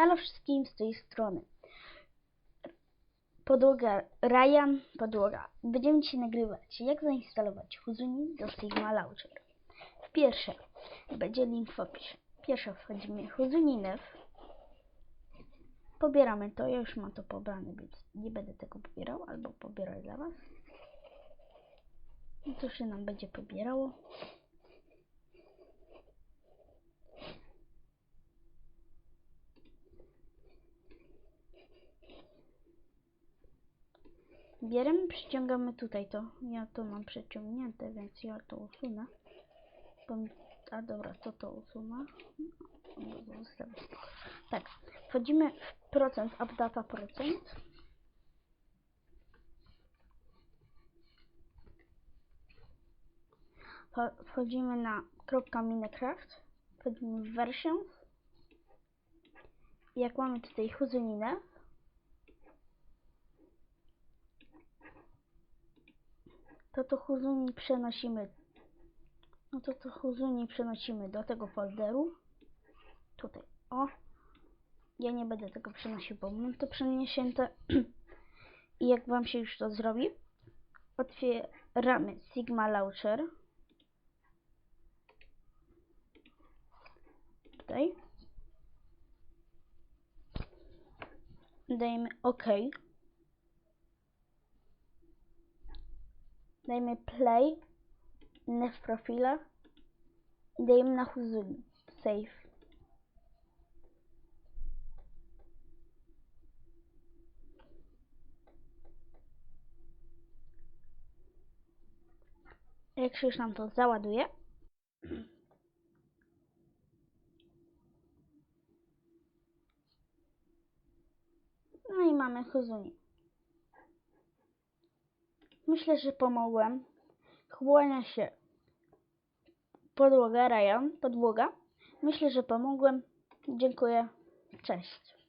Halo wszystkim z tej strony. Podłoga Ryan, podłoga. Będziemy dzisiaj nagrywać, jak zainstalować Huzuni do Sigma Launcher. Pierwsze, będzie link w opisie. Pierwsze wchodzimy Huzuni Nev. Pobieramy to, ja już mam to pobrane, więc nie będę tego pobierał, albo pobierać dla Was. I to się nam będzie pobierało. Bierzemy, przyciągamy tutaj to. Ja to mam przeciągnięte, więc ja to usunę. A dobra, to to usunę. No. Tak, wchodzimy w procent, updata procent. Wcho- Wchodzimy na kropka Minecraft. Wchodzimy w versions. Jak mamy tutaj huzuninę, to to Huzuni przenosimy no to to Huzuni przenosimy do tego folderu. Tutaj, o. Ja nie będę tego przenosił, bo mam to przeniesięte. I jak wam się już to zrobi otwieramy Sigma Launcher. Tutaj. Dajemy OK dajmy play, inne w profilach i dajemy na Huzuni, save. Jak się już nam to załaduje, no i mamy Huzuni. Myślę, że pomogłem. Chłania się podłoga, Ryan, podłoga. Myślę, że pomogłem. Dziękuję. Cześć.